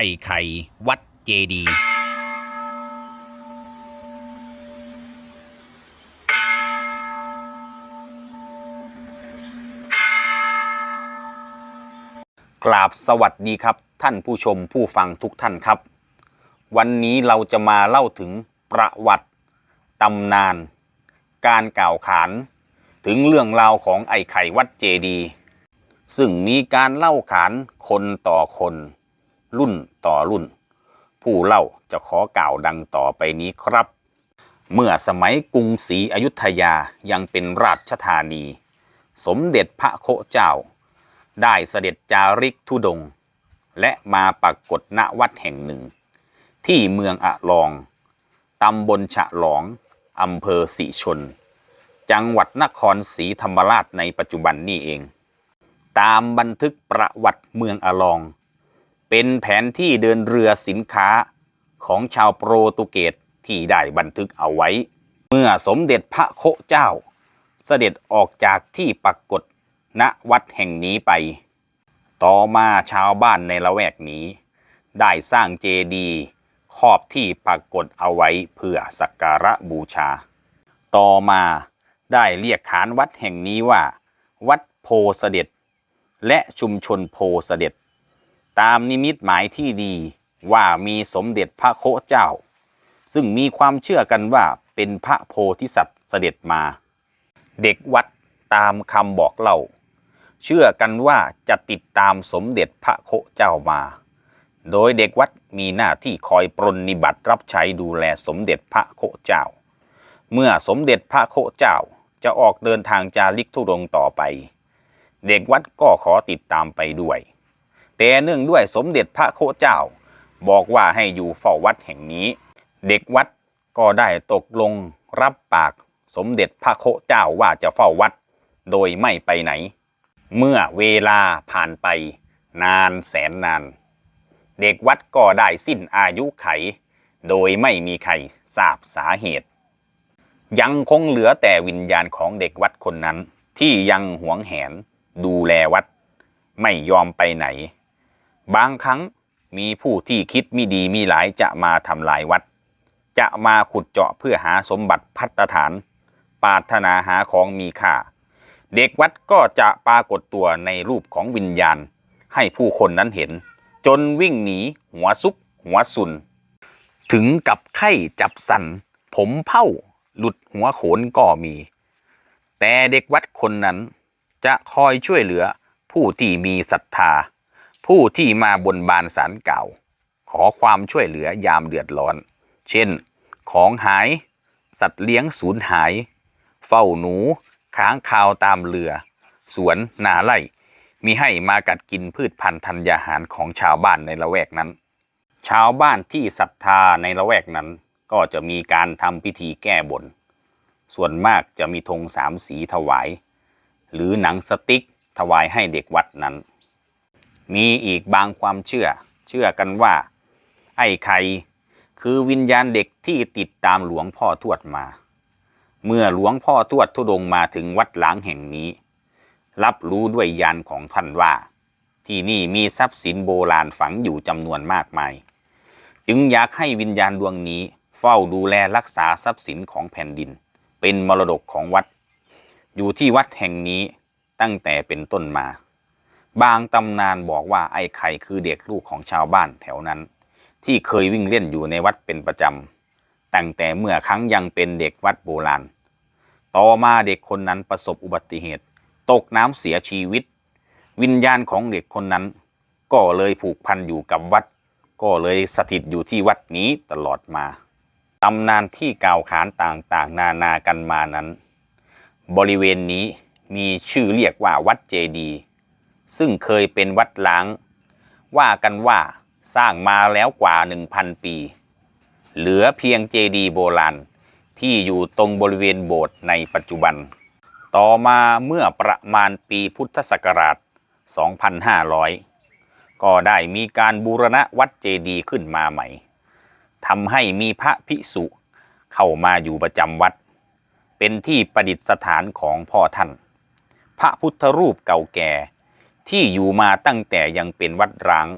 อ้ไข่ วัดเจดี กราบสวัสดีครับ ท่านผู้ชมผู้ฟังทุกท่านครับ วันนี้เราจะมาเล่าถึงประวัติตำนาน การกล่าวขานถึงเรื่องราวของไอ้ไข่วัดเจดี ซึ่งมีการเล่าขานคนต่อคน รุ่นต่อรุ่น ผู้เล่าจะขอกล่าวดังต่อไปนี้ครับ เมื่อสมัยกรุงศรีอยุธยายังเป็นราชธานี สมเด็จพระโคเจ้า ได้เสด็จจาริกธุดง และมาปรากฏณวัดแห่งหนึ่ง ที่เมืองอะลองตำบลฉะหลองอำเภอสีชน จังหวัดนครศรีธรรมราชในปัจจุบันนี้เอง ตามบันทึกประวัติเมืองอะลอง เป็นแผนที่เดินเรือสินค้าของชาวโปรตุเกสที่ได้บันทึกเอาไว้ เมื่อสมเด็จพระโคเจ้า เสด็จออกจากที่ปรากฏณวัดแห่งนี้ไป ต่อมาชาวบ้านในละแวกนี้ ได้สร้างเจดีย์ครอบที่ปรากฏเอาไว้เพื่อสักการะบูชา ต่อมาได้เรียกขานวัดแห่งนี้ว่า วัดโพเสด็จ และชุมชนโพเสด็จ ตามนิมิตหมายที่ดีว่ามีสมเด็จพระโคเจ้า ซึ่งมีความเชื่อกันว่าเป็นพระโพธิสัตว์เสด็จมา เด็กวัดตามคำบอกเล่า เชื่อกันว่าจะติดตามสมเด็จพระโคเจ้ามา โดยเด็กวัดมีหน้าที่คอยปรนนิบัติรับใช้ดูแลสมเด็จพระโคเจ้า เมื่อสมเด็จพระโคเจ้าจะออกเดินทางจาริกธุดงต่อไป เด็กวัดก็ขอติดตามไปด้วย แต่เนื่องด้วยสมเด็จพระโคเจ้า บอกว่าให้อยู่เฝ้าวัดแห่งนี้ เด็กวัดก็ได้ตกลงรับปากสมเด็จพระโคเจ้าว่าจะเฝ้าวัด โดยไม่ไปไหน เมื่อเวลาผ่านไป นานแสนนาน เด็กวัดก็ได้สิ้นอายุไข โดยไม่มีใครทราบสาเหตุ ยังคงเหลือแต่วิญญาณของเด็กวัดคนนั้น ที่ยังหวงแหนดูแลวัด ไม่ยอมไปไหน บางครั้งมีผู้ที่คิดมิดีมีหลายจะมาทำลายวัด จะมาขุดเจาะเพื่อหาสมบัติพัตฐาน ปาถนาหาของมีค่า เด็กวัดก็จะปรากฏตัวในรูปของวิญญาณ ให้ผู้คนนั้นเห็น จนวิ่งหนี หัวซุก หัวสุน ถึงกับไข้จับสัน ผมเผ้าหลุดหัวโขนก็มี แต่เด็กวัดคนนั้นจะคอยช่วยเหลือผู้ที่มีศรัทธา ผู้ที่มาบนบานสารเก่า ขอความช่วยเหลือยามเดือดร้อน เช่น ของหาย สัตว์เลี้ยงสูญหาย เฝ้าหนู ค้างคาวตามเรือ สวนนาไร่มีให้มากัดกินพืชพันธุ์ธัญญาหารของชาวบ้านในละแวกนั้น ชาวบ้านที่ศรัทธาในละแวกนั้น ก็จะมีการทำพิธีแก้บน ส่วนมากจะมีธงสามสีถวาย หรือหนังสติ๊กถวายให้เด็กวัดนั้น มีอีกบางความเชื่อ เชื่อกันว่า ไอ้ไข่คือวิญญาณเด็กที่ติดตามหลวงพ่อทวดมา เมื่อหลวงพ่อทวดทุดงมาถึงวัดหลางแห่งนี้ รับรู้ด้วยญาณของท่านว่า ที่นี่มีทรัพย์สินโบราณฝังอยู่จำนวนมากมาย จึงอยากให้วิญญาณดวงนี้เฝ้าดูแลรักษาทรัพย์สินของแผ่นดิน เป็นมรดกของวัด อยู่ที่วัดแห่งนี้ตั้งแต่เป็นต้นมา บางตำนานบอกว่าไอ้ไข่คือเด็กลูกของชาวบ้านแถวนั้น ที่เคยวิ่งเล่นอยู่ในวัดเป็นประจำตั้งแต่เมื่อครั้งยังเป็นเด็กวัดโบราณ ต่อมาเด็กคนนั้นประสบอุบัติเหตุ ตกน้ำเสียชีวิต วิญญาณของเด็กคนนั้น ก็เลยผูกพันอยู่กับวัด ก็เลยสถิตอยู่ที่วัดนี้ตลอดมาตำนานที่กล่าวขานต่างๆ นานากันมานั้น บริเวณนี้มีชื่อเรียกว่าวัดเจดีย์ ซึ่งเคยเป็นวัดล้าง ว่ากันว่าสร้างมาแล้วกว่า 1,000 ปี เหลือเพียงเจดีย์โบราณ ที่อยู่ตรงบริเวณโบสถ์ในปัจจุบัน ต่อมาเมื่อประมาณปีพุทธศักราช 2500 ก็ได้มีการบูรณะวัดเจดีย์ขึ้นมาใหม่ทำให้มีพระภิกษุเข้ามาอยู่ประจำวัด เป็นที่ประดิษฐานของพ่อท่าน พระพุทธรูปเก่าแก่ ที่อยู่มาตั้งแต่ยังเป็นวัดร้าง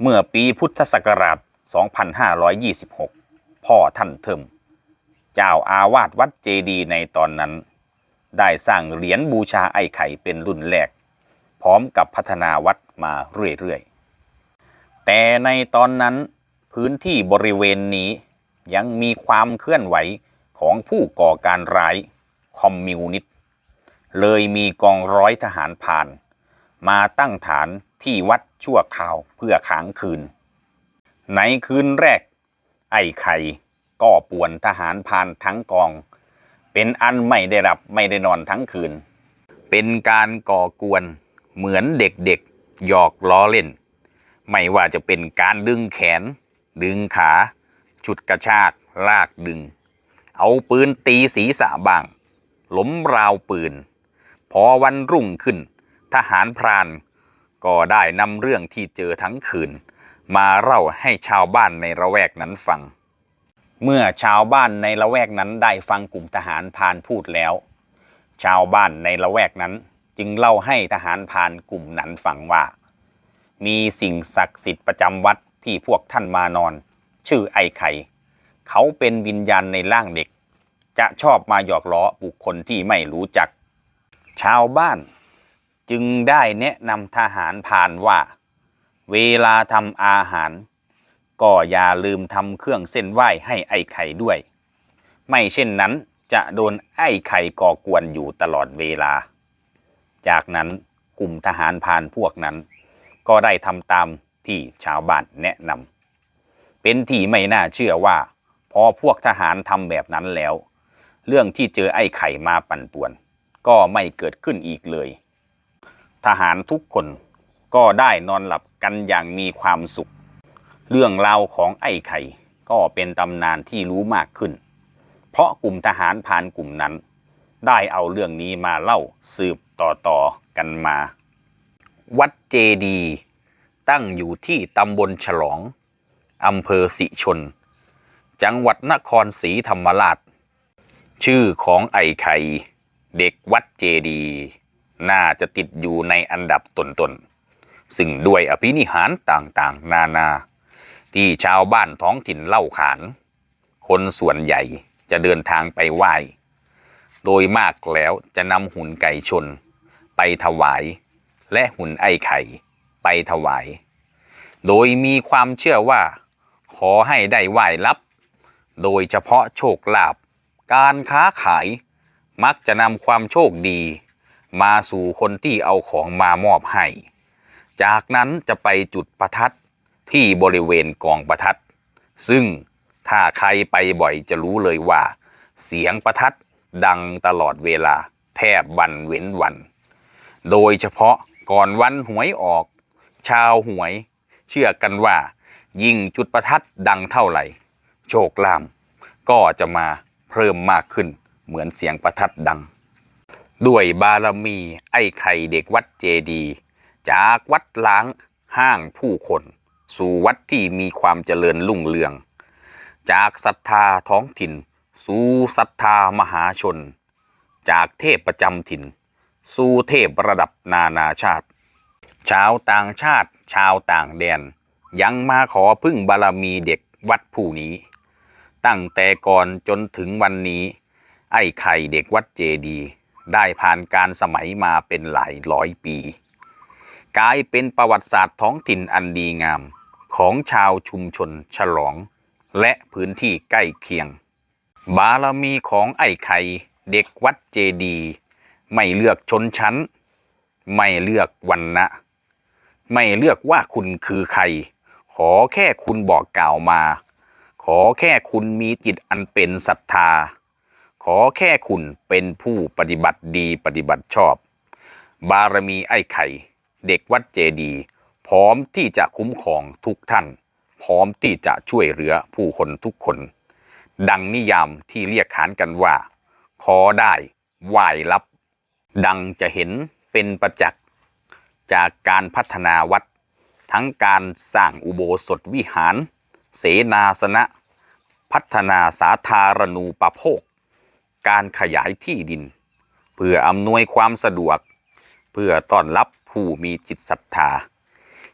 เมื่อปีพุทธศักราช 2526 พ่อท่านเทิมเจ้าอาวาสวัดเจดีในตอนนั้น ได้สร้างเหรียญบูชาไอ้ไข่เป็นรุ่นแรก พร้อมกับพัฒนาวัดมาเรื่อยๆ แต่ในตอนนั้นพื้นที่บริเวณนี้ยังมีความเคลื่อนไหวของผู้ก่อการร้ายคอมมิวนิสต์เลยมีกองร้อยทหารผ่าน มาตั้งฐานที่วัดชั่วคราวเพื่อค้างคืน ในคืนแรก ไอ้ไข่ก็ป่วนทหารพานทั้งกอง เป็นอันไม่ได้รับไม่ได้นอนทั้งคืน เป็นการก่อกวนเหมือนเด็กๆหยอกล้อเล่น ไม่ว่าจะเป็นการดึงแขน ดึงขา ฉุดกระชากลากดึง เอาปืนตีศีรษะบ้างล้มราวปืน พอวันรุ่งขึ้น ทหารพราน ก็ได้นำเรื่องที่เจอทั้งคืน มาเล่าให้ชาวบ้านในละแวกนั้นฟัง เมื่อชาวบ้านในละแวกนั้นได้ฟังกลุ่มทหารพรานพูดแล้ว ชาวบ้านในละแวกนั้นจึงเล่าให้ทหารพรานกลุ่มนั้นฟังว่า มีสิ่งศักดิ์สิทธิ์ประจำวัดที่พวกท่านมานอน ชื่อไอ้ไข่ เขาเป็นวิญญาณในร่างเด็ก จะชอบมาหยอกล้อบุคคลที่ไม่รู้จัก ชาวบ้าน จึงได้แนะนำทหารผ่านว่า เวลาทำอาหาร ก็อย่าลืมทำเครื่องเส้นไหว้ให้ไอ้ไข่ด้วย ไม่เช่นนั้นจะโดนไอ้ไข่ก่อกวนอยู่ตลอดเวลา จากนั้นกลุ่มทหารพรานพวกนั้น ก็ได้ทำตามที่ชาวบ้านแนะนำเป็นที่ไม่น่าเชื่อว่า พอพวกทหารทำแบบนั้นแล้ว เรื่องที่เจอไอ้ไข่มาปั่นป่วน ก็ไม่เกิดขึ้นอีกเลย ทหารทุกคนก็ได้นอนหลับกันอย่างมีความสุข เรื่องราวของไอ้ไข่ก็เป็นตำนานที่รู้มากขึ้น เพราะกลุ่มทหารพรานกลุ่มนั้น ได้เอาเรื่องนี้มาเล่าสืบต่อๆกันมา วัดเจดีตั้งอยู่ที่ตำบลฉลองอำเภอสิชน จังหวัดนครศรีธรรมราช ชื่อของไอ้ไข่เด็กวัดเจดี น่าจะติดอยู่ในอันดับตนๆซึ่งด้วยอภินิหารต่างๆ นานา ที่ชาวบ้านท้องถิ่นเล่าขาน คนส่วนใหญ่จะเดินทางไปไหว้ โดยมากแล้วจะนำหุ่นไก่ชน ไปถวาย และหุ่นไอ้ไข่ไปถวาย โดยมีความเชื่อว่า ขอให้ได้ไหว้รับ โดยเฉพาะโชคลาภการค้าขายมักจะนำความโชคดี มาสู่คนที่เอาของมามอบให้ จากนั้นจะไปจุดประทัดที่บริเวณกองประทัด ซึ่งถ้าใครไปบ่อยจะรู้เลยว่า เสียงประทัดดังตลอดเวลาแทบวันเว้นวัน โดยเฉพาะก่อนวันหวยออก ชาวหวย เชื่อกันว่า ยิ่งจุดประทัดดังเท่าไหร่ โชคลามก็จะมาเพิ่มมากขึ้นเหมือนเสียงประทัดดัง ด้วยบารมีไอ้ไข่เด็กวัดเจดี จากวัดล้างห้างผู้คน สู่วัดที่มีความเจริญรุ่งเรือง จากศรัทธาท้องถิ่น สู่ศรัทธามหาชน จากเทพประจำถิ่น สู่เทพระดับนานาชาติ ชาวต่างชาติ ชาวต่างแดน ยังมาขอพึ่งบารมีเด็กวัดผู้นี้ ตั้งแต่ก่อนจนถึงวันนี้ ไอ้ไข่เด็กวัดเจดี ได้ผ่านการสมัยมาเป็นหลายร้อยปี กลายเป็นประวัติศาสตร์ท้องถิ่นอันดีงามของชาวชุมชนฉลอง และพื้นที่ใกล้เคียง บารมีของไอ้ไข่เด็กวัดเจดีย์ไม่เลือกชนชั้น ไม่เลือกวันนะไม่เลือกว่าคุณคือใคร ขอแค่คุณบอกกล่าวมา ขอแค่คุณมีจิตอันเป็นศรัทธา อแค่คุณเป็นผู้ปฏิบัติดีปฏิบัติชอบ บารมีไอ้ไข่ เด็กวัดเจดี พร้อมที่จะคุ้มครองทุกท่าน พร้อมที่จะช่วยเหลือผู้คนทุกคน ดังนิยามที่เรียกขานกันว่า ขอได้ไหว้รับ ดังจะเห็นเป็นประจักษ์จากการพัฒนาวัด ทั้งการสร้างอุโบสถวิหาร เสนาสนะ พัฒนาสาธารณูปโภค การขยายที่ดิน เพื่ออำนวยความสะดวก เพื่อต้อนรับผู้มีจิตศรัทธา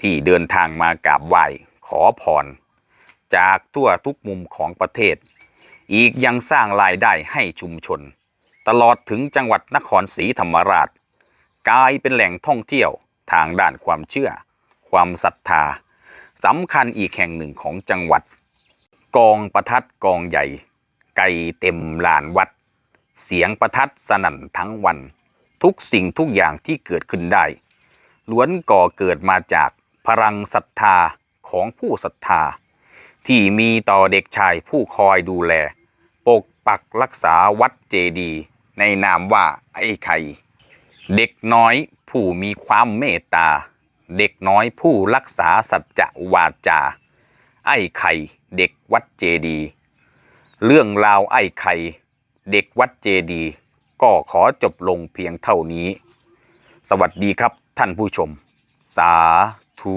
ที่เดินทางมากราบไหว้ขอพร จากทั่วทุกมุมของประเทศ อีกยังสร้างรายได้ให้ชุมชน ตลอดถึงจังหวัดนครศรีธรรมราช กลายเป็นแหล่งท่องเที่ยวทางด้านความเชื่อ ความศรัทธาสำคัญอีกแห่งหนึ่งของจังหวัด กองประทัดกองใหญ่ ไก่เต็มลานวัด เสียงประทัดสนั่นทั้งวัน ทุกสิ่งทุกอย่างที่เกิดขึ้นได้ ล้วนก่อเกิดมาจากพลังศรัทธาของผู้ศรัทธา ที่มีต่อเด็กชายผู้คอยดูแล ปกปักรักษาวัดเจดีย์ในนามว่าไอ้ไข่ เด็กน้อยผู้มีความเมตตา เด็กน้อยผู้รักษาสัจจะวาจา ไอ้ไข่เด็กวัดเจดีย์เรื่องราวไอ้ไข่ เด็กวัดเจดี ก็ขอจบลงเพียงเท่านี้ สวัสดีครับท่านผู้ชม สาธุ